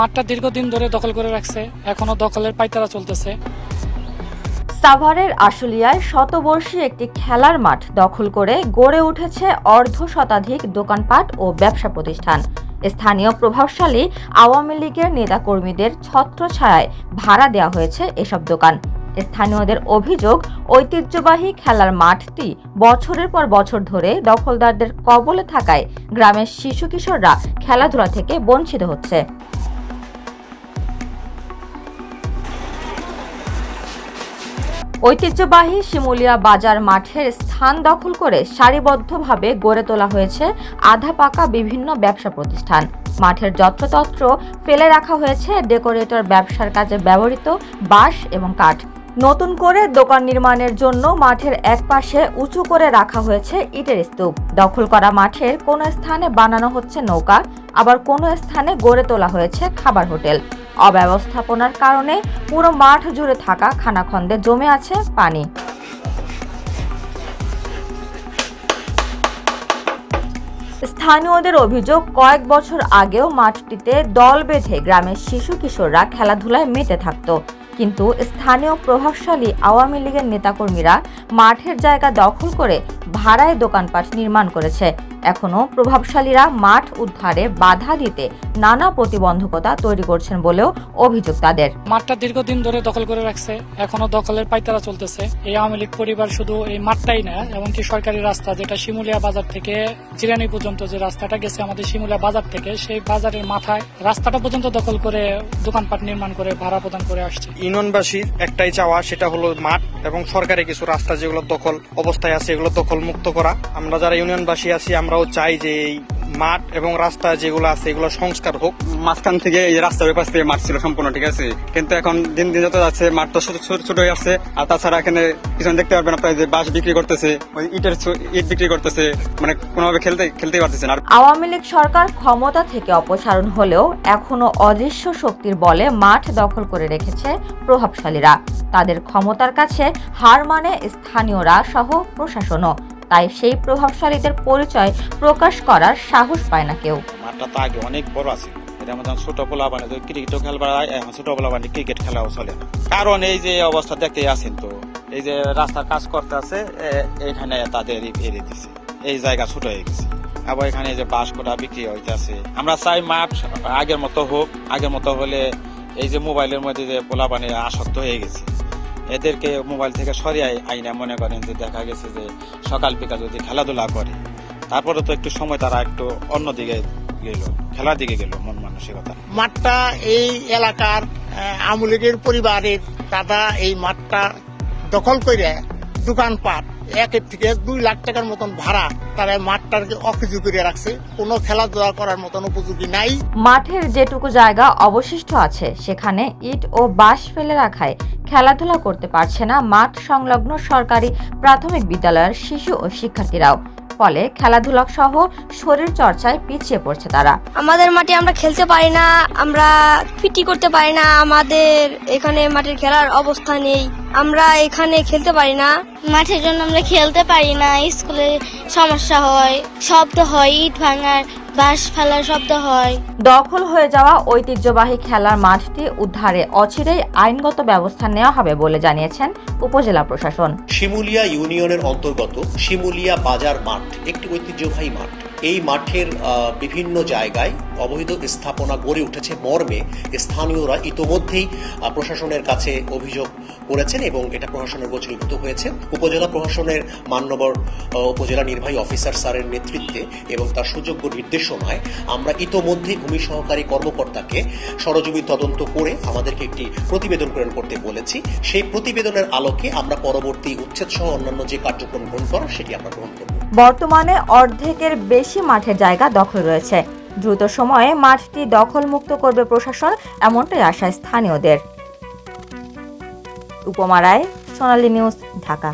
মাঠটা দীর্ঘদিন ধরে দখল করে রাখছে। এখনও দখলের পাইতারা চলতেছে। সাভারের আশুলিয়ায় শতবর্ষী একটি খেলার মাঠ দখল করে গড়ে উঠেছে অর্ধ শতাধিক দোকানপাট ও ব্যবসা প্রতিষ্ঠান। স্থানীয় প্রভাবশালী আওয়ামী লীগের নেতাকর্মীদের ছত্রছায়ায় ভাড়া দেওয়া হয়েছে এসব দোকান। স্থানীয়দের অভিযোগ, ঐতিহ্যবাহী খেলার মাঠটি বছরের পর বছর ধরে দখলদারদের কবলে থাকায় গ্রামের শিশু কিশোররা খেলাধুলা থেকে বঞ্চিত হচ্ছে। ঐতিহ্যবাহী শিমুলিয়া বাজার মাঠের স্থান দখল করে সারিবদ্ধভাবে গড়ে তোলা হয়েছে আধা পাকা বিভিন্ন ব্যবসা প্রতিষ্ঠান। মাঠের যত্রতত্র ফেলে রাখা হয়েছে ডেকোরেটর ব্যবসার কাজে ব্যবহৃত বাঁশ এবং কাঠ। নতুন করে দোকান নির্মাণের জন্য মাঠের একপাশে উঁচু করে রাখা হয়েছে ইটের স্তূপ। দখল করা মাঠের কোনো স্থানে বানানো হচ্ছে নৌকা, আবার কোনো স্থানে গড়ে তোলা হয়েছে খাবার হোটেল। অব্যবস্থাপনার কারণে পুরো মাঠ জুড়ে থাকা খানাখন্দে জমে আছে পানি। স্থানীয়দের অভিযোগ, কয়েক বছর আগেও মাঠটিতে দল বেঁধে গ্রামের শিশু কিশোররা খেলাধুলায় মেতে থাকত। কিন্তু স্থানীয় প্রভাবশালী আওয়ামী লীগের নেতাকর্মীরা মাঠের জায়গা দখল করে ভাড়ায় দোকানপাট নির্মাণ করেছে। এখনও প্রভাবশালীরা মাঠ উদ্ধারে বাধা দিতে নানা প্রতিবন্ধকতা তৈরি করছেন বলেও অভিযোগ তাদের মাঠটা দীর্ঘদিন ধরে দখল করে রাখছে এখনও দখলের পাইতারা চলতেছে। এই আওয়ামী লীগ পরিবার শুধু এই মাঠটাই না এমনকি সরকারি রাস্তা যেটা শিমুলিয়া বাজার থেকে জিরানি পর্যন্ত যে রাস্তাটা গেছে আমাদের শিমুলিয়া বাজার থেকে সেই বাজারের মাথায় রাস্তাটা পর্যন্ত দখল করে দোকানপাট নির্মাণ করে ভাড়া প্রদান করে আসছে। ইউনিয়নবাসীর একটাই চাওয়া সেটা হলো মাঠ এবং সরকারি কিছু রাস্তা যেগুলো দখল অবস্থায় আছে এগুলো দখল মুক্ত করা। আমরা যারা ইউনিয়নবাসী আছি আমরাও চাই যে এই মাঠ এবং রাস্তা যেগুলো আছে, এগুলো সংস্কার হোক। মাঝখান থেকে এই রাস্তার ওই পাশ থেকে মাঠ ছিল সম্পূর্ণ, ঠিক আছে? কিন্তু এখন দিন দিন যত যাচ্ছে, মাঠ তো ছোট ছোট হয়ে যাচ্ছে আর তাছাড়া এখানে পিছনে দেখতে পারবেন আপনার যে বাঁশ বিক্রি করতেছে, ওই ইটের ইট বিক্রি করতেছে মানে কোনোভাবে খেলতে খেলতেই পারতেছে না। আওয়ামী লীগ সরকার ক্ষমতা থেকে অপসারণ হলেও এখনও অদৃশ্য শক্তির বলে মাঠ দখল করে রেখেছে প্রভাবশালীরা। তাদের ক্ষমতার কাছে হার মানে স্থানীয়রা সহ প্রশাসনও। তাই সেই প্রভাবশালীদের পরিচয় প্রকাশ করার সাহস পায় না কেউ। মাঠটা তো আগে অনেক বড় আছে। এটা আমাদের ছোট খেলবার ছোট ক্রিকেট খেলাও চলে না। কারণ এই যে অবস্থা দেখতে আছেন তো, এই যে রাস্তার কাজ করতে আছে এখানে তাদের ফেরে দিছে। এই জায়গা ছোট হয়ে গেছে। আবার এখানে যে বাঁশ কোটা বিক্রি হইতেছে। আমরা চাই মাঠ আগের মতো হোক, আগের মতো হলে এই যে মোবাইলের মধ্যে যে পোলা বানে আসক্ত হয়ে গেছে। এদেরকে মোবাইল থেকে সরিয়ে আইনা মনে করেন যে দেখা গেছে যে সকাল বিকাল যদি খেলাধুলা করে, তারপরে তো একটু সময় তারা একটু অন্যদিকে গেল, খেলার দিকে গেল মন মানসিকতা। মাঠটা এই এলাকার আমলিগের পরিবারের দাদা এই মাঠটা দখল করে দোকানপাট, একের থেকে দুই লাখ টাকার মতন ভাড়া তারা মাঠটাকে অকেজু করে রাখছে। কোনো খেলাধুলা করার মতন উপযোগী নাই। মাঠের যেটুকু জায়গা অবশিষ্ট আছে, সেখানে ইট ও বাঁশ ফেলে রাখায় খেলাধুলা করতে পারছে না মাঠ সংলগ্ন সরকারি প্রাথমিক বিদ্যালয়ের শিশু ও শিক্ষার্থীরাও। ফলে খেলাধুলা সহ শরীর চর্চায় পিছিয়ে পড়ছে তারা। আমাদের মাঠে আমরা খেলতে পারি না আমরা ফিটি করতে পারি না আমাদের এখানে মাঠের খেলার অবস্থা নেই আমরা এখানে খেলতে পারি না। মাঠের জন্য আমরা খেলতে পারি না স্কুলে সমস্যা হয় শব্দ হয় ইট ভাঙার বাঁশ ফেলার শব্দ হয়। দখল হয়ে যাওয়া ঐতিহ্যবাহী খেলার মাঠটি উদ্ধারে অচিরেই আইনগত ব্যবস্থা নেওয়া হবে বলে জানিয়েছেন উপজেলা প্রশাসন। শিমুলিয়া ইউনিয়নের অন্তর্গত শিমুলিয়া বাজার মাঠ একটি ঐতিহ্যবাহী মাঠ। এই মাঠের আহ, বিভিন্ন জায়গায় অবৈধ স্থাপনা গড়ে উঠেছে মর্মে। স্থানীয়রা ইতোমধ্যেই প্রশাসনের কাছে অভিযোগ করেছেন এবং এটা প্রশাসনের গোচরীভূত হয়েছে। উপজেলা প্রশাসনের মান্যবর উপজেলা নির্বাহী অফিসার স্যারের নেতৃত্বে এবং তার সুযোগ্য নির্দেশনায় আমরা ইতোমধ্যেই ভূমি সহকারী কর্মকর্তাকে সরজমি তদন্ত করে আমাদেরকে একটি প্রতিবেদন প্রেরণ করতে বলেছি। সেই প্রতিবেদনের আলোকে আমরা পরবর্তী উচ্ছেদ সহ অন্যান্য যে কার্যক্রম গ্রহণ করার, সেটি আমরা গ্রহণ করব। বর্তমানে অর্ধেকের বেশি মাঠের জায়গা দখল রয়েছে। দ্রুত সময়ে মাঠটি দখলমুক্ত করবে প্রশাসন এমনটাই আশা স্থানীয়দের। উপমারায় সোনালী নিউজ ঢাকা।